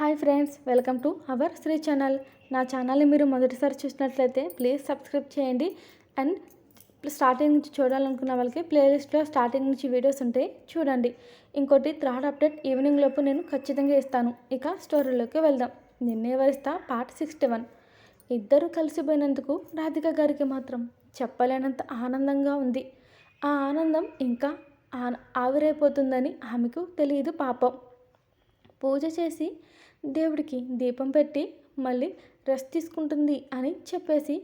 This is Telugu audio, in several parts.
Hi friends welcome to our Sri channel. నా ఛానల్ని మీరు మొదటిసారి చూసినట్లయితే ప్లీజ్ సబ్స్క్రైబ్ చేయండి. అండ్ స్టార్టింగ్ నుంచి చూడాలనుకున్న వాళ్ళకి ప్లేలిస్ట్లో స్టార్టింగ్ నుంచి వీడియోస్ ఉంటాయి చూడండి. ఇంకోటి థర్డ్ అప్డేట్ ఈవినింగ్ లోపు నేను ఖచ్చితంగా ఇస్తాను. ఇక స్టోరీలోకి వెళ్దాం. నిన్నే వరిస్తా పార్ట్ సిక్స్టీ వన్. ఇద్దరు కలిసిపోయినందుకు రాధిక గారికి మాత్రం చెప్పలేనంత ఆనందంగా ఉంది. ఆ ఆనందం ఇంకా ఆవిరైపోతుందని ఆమెకు తెలియదు పాపం. పూజ చేసి దేవుడికి దీపం పెట్టి మళ్ళీ రెస్ట్ తీసుకుంటుంది అని చెప్పేసి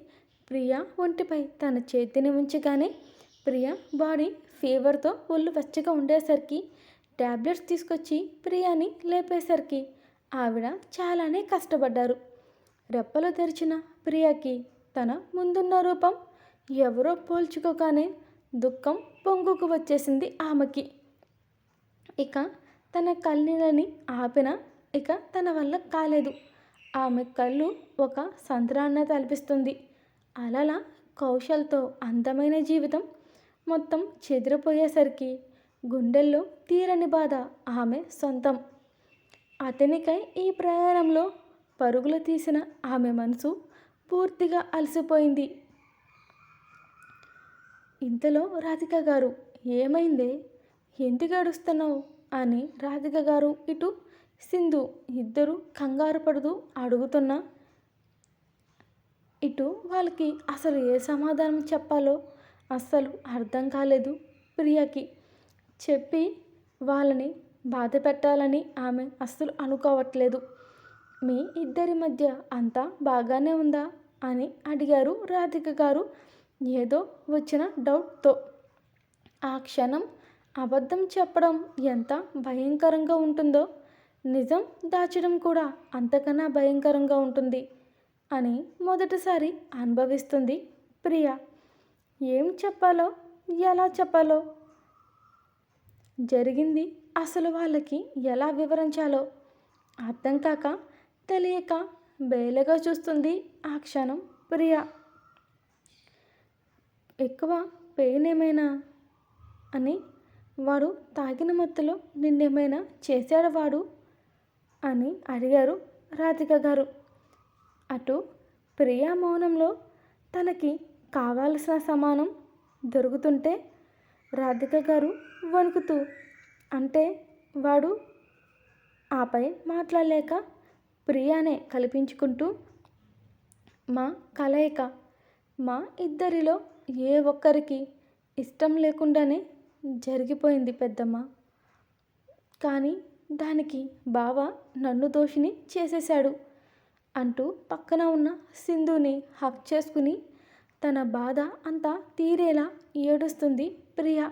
ప్రియా ఒంటిపై తన చేతిని ఉంచగానే ప్రియా బాడీ ఫీవర్తో ఒళ్ళు వెచ్చగా ఉండేసరికి ట్యాబ్లెట్స్ తీసుకొచ్చి ప్రియాని లేపేసరికి ఆవిడ చాలానే కష్టపడ్డారు. రెప్పలు తెరిచిన ప్రియాకి తన ముందున్న రూపం ఎవరో పోల్చుకోగానే దుఃఖం పొంగుకు వచ్చేసింది ఆమెకి. ఇక తన కళ్ళని ఆపిన ఇక తన వల్ల కాలేదు. ఆమె కళ్ళు ఒక సంద్రాన్న తలపిస్తుంది. అలల కౌశల్తో అందమైన జీవితం మొత్తం చెదిరిపోయేసరికి గుండెల్లో తీరని బాధ ఆమె సొంతం. అతనికై ఈ ప్రయాణంలో పరుగులు తీసిన ఆమె మనసు పూర్తిగా అలసిపోయింది. ఇంతలో రాధిక గారు ఏమైందే? ఎందుకు గడుస్తున్నావు అని రాధిక గారు ఇటు సింధు ఇద్దరు కంగారు పడుతూ అడుగుతున్నా ఇటు వాళ్ళకి అసలు ఏ సమాధానం చెప్పాలో అస్సలు అర్థం కాలేదు ప్రియకి. చెప్పి వాళ్ళని బాధ పెట్టాలని ఆమె అస్సలు అనుకోవట్లేదు. మీ ఇద్దరి మధ్య అంతా బాగానే ఉందా? అని అడిగారు రాధిక గారు. ఏదో వచ్చిన డౌట్తో. ఆ క్షణం అబద్ధం చెప్పడం ఎంత భయంకరంగా ఉంటుందో నిజం దాచడం కూడా అంతకన్నా భయంకరంగా ఉంటుంది అని మొదటిసారి అనుభవిస్తుంది ప్రియ. ఏం చెప్పాలో ఎలా చెప్పాలో? జరిగింది అసలు వాళ్ళకి ఎలా వివరించాలో అర్థం కాక తెలియక బేలగా చూస్తుంది ఆ క్షణం ప్రియ. ఎక్కువ పెయిన్ ఏమైనా? అని వాడు తాగిన మత్తులో నిన్నేమైనా చేశాడు వాడు? అని అడిగారు రాధిక గారు. అటు ప్రియా మౌనంలో తనకి కావాల్సిన సమానం దొరుకుతుంటే రాధిక గారు వణుకుతూ అంటే వాడు ఆపై మాట్లాడలేక ప్రియానే కల్పించుకుంటూ మా కలయిక మా ఇద్దరిలో ఏ ఒక్కరికి ఇష్టం లేకుండానే జరిగిపోయింది పెద్దమ్మ. కానీ దానికి బావ నన్ను దోషిని చేసేశాడు అంటూ పక్కన ఉన్న సింధుని హక్ చేసుకుని తన బాధ అంతా తీరేలా ఏడుస్తుంది ప్రియ.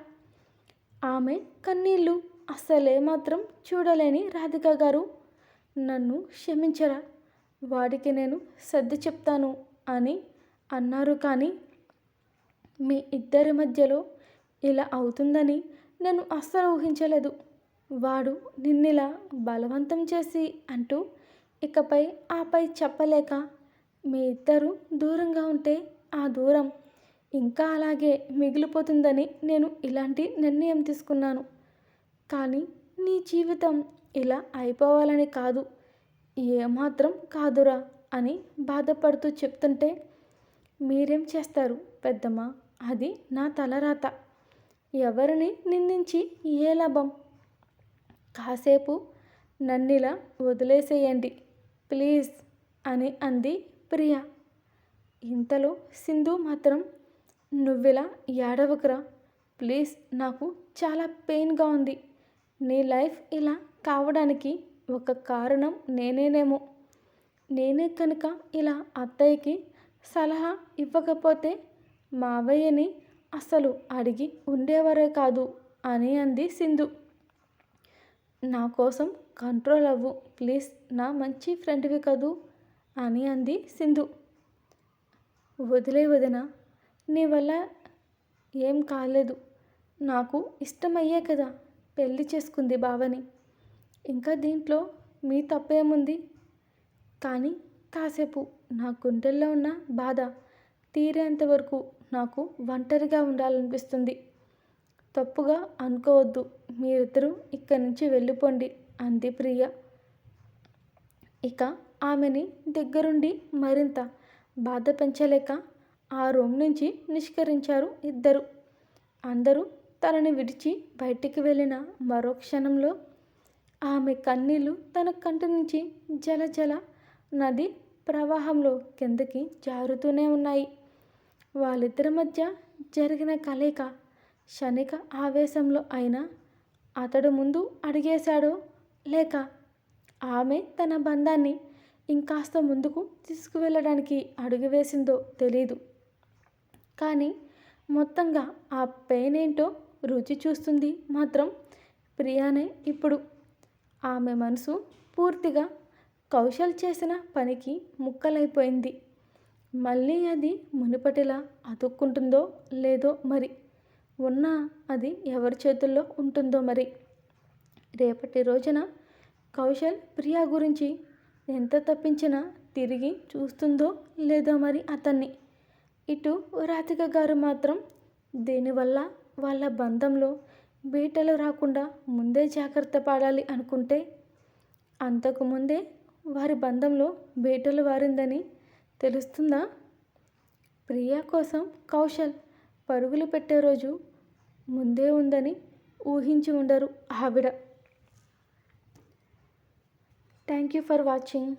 ఆమె కన్నీళ్ళు అస్సలే మాత్రం చూడలేని రాధిక గారు. నన్ను క్షమించరా వాడికి నేను సర్ది చెప్తాను అని అన్నారు కానీ మీ ఇద్దరి మధ్యలో ఇలా అవుతుందని నేను అస్సలు ఊహించలేదు. వాడు నిన్నిలా బలవంతం చేసి అంటూ ఇకపై ఆపై చెప్పలేక మీ ఇద్దరు దూరంగా ఉంటే ఆ దూరం ఇంకా అలాగే మిగిలిపోతుందని నేను ఇలాంటి నిర్ణయం తీసుకున్నాను. కానీ నీ జీవితం ఇలా అయిపోవాలని కాదు ఏమాత్రం కాదురా అని బాధపడుతూ చెప్తుంటే మీరేం చేస్తారు పెద్దమ్మ? అది నా తలరాత. ఎవరిని నిందించి ఏ లాభం? కాసేపు నన్నిలా వదిలేసేయండి ప్లీజ్ అని అంది ప్రియ. ఇంతలో సింధు మాత్రం నువ్విలా ఏడవకురా ప్లీజ్ నాకు చాలా పెయిన్గా ఉంది. నీ లైఫ్ ఇలా కావడానికి ఒక కారణం నేనేనేమో. నేనే కనుక ఇలా అత్తయ్యకి సలహా ఇవ్వకపోతే మావయ్యని అసలు అడిగి ఉండేవారే కాదు అని అంది సింధు. నా కోసం కంట్రోల్ అవ్వు. ప్లీజ్ నా మంచి ఫ్రెండ్వి కదూ? అని అంది సింధు. వదిలే వదిన నీ వల్ల ఏం కాలేదు. నాకు ఇష్టమయ్యే కదా పెళ్ళి చేసుకుంది బావని ఇంకా దీంట్లో మీ తప్పేముంది? కానీ కాసేపు నా గుండెల్లో ఉన్న బాధ తీరేంత వరకు నాకు ఒంటరిగా ఉండాలనిపిస్తుంది. తప్పుగా అనుకోవద్దు. మీరిద్దరూ ఇక్కడి నుంచి వెళ్ళిపోండి అంది ప్రియ. ఇక ఆమెని దగ్గరుండి మరింత బాధ పెంచలేక ఆ రూమ్ నుంచి నిష్కరించారు ఇద్దరు. అందరూ తనని విడిచి బయటికి వెళ్ళిన మరో క్షణంలో ఆమె కన్నీళ్ళు తన కంటి నుంచి జలజల నది ప్రవాహంలో కిందకి జారుతూనే ఉన్నాయి. వాళ్ళిద్దరి మధ్య జరిగిన కలయిక క్షణిక ఆవేశంలో అయినా అతడు ముందు అడిగేశాడో లేక ఆమె తన బంధాన్ని ఇంకాస్త ముందుకు తీసుకువెళ్ళడానికి అడుగు వేసిందో తెలీదు. కానీ మొత్తంగా ఆ పెయిన్ ఏంటో రుచి చూస్తుంది మాత్రం ప్రియానే ఇప్పుడు. ఆమె మనసు పూర్తిగా కౌశల్ చేసిన పనికి ముక్కలైపోయింది. మళ్ళీ అది మునుపటిలా అతుక్కుంటుందో లేదో మరి ఉన్నా అది ఎవరి చేతుల్లో ఉంటుందో మరి. రేపటి రోజున కౌశల్ ప్రియా గురించి ఎంత తప్పించినా తిరిగి చూస్తుందో లేదో మరి అతన్ని. ఇటు రాధిక గారు మాత్రం దీనివల్ల వాళ్ళ బంధంలో బీటలు రాకుండా ముందే జాగ్రత్త పడాలి అనుకుంటే అంతకుముందే వారి బంధంలో బీటలు వారిందని తెలుస్తుందా? ప్రియా కోసం కౌశల్ పరుగులు పెట్టే రోజు ముందే ఉందని ఊహించి ఉండరు ఆవిడ. Thank you for watching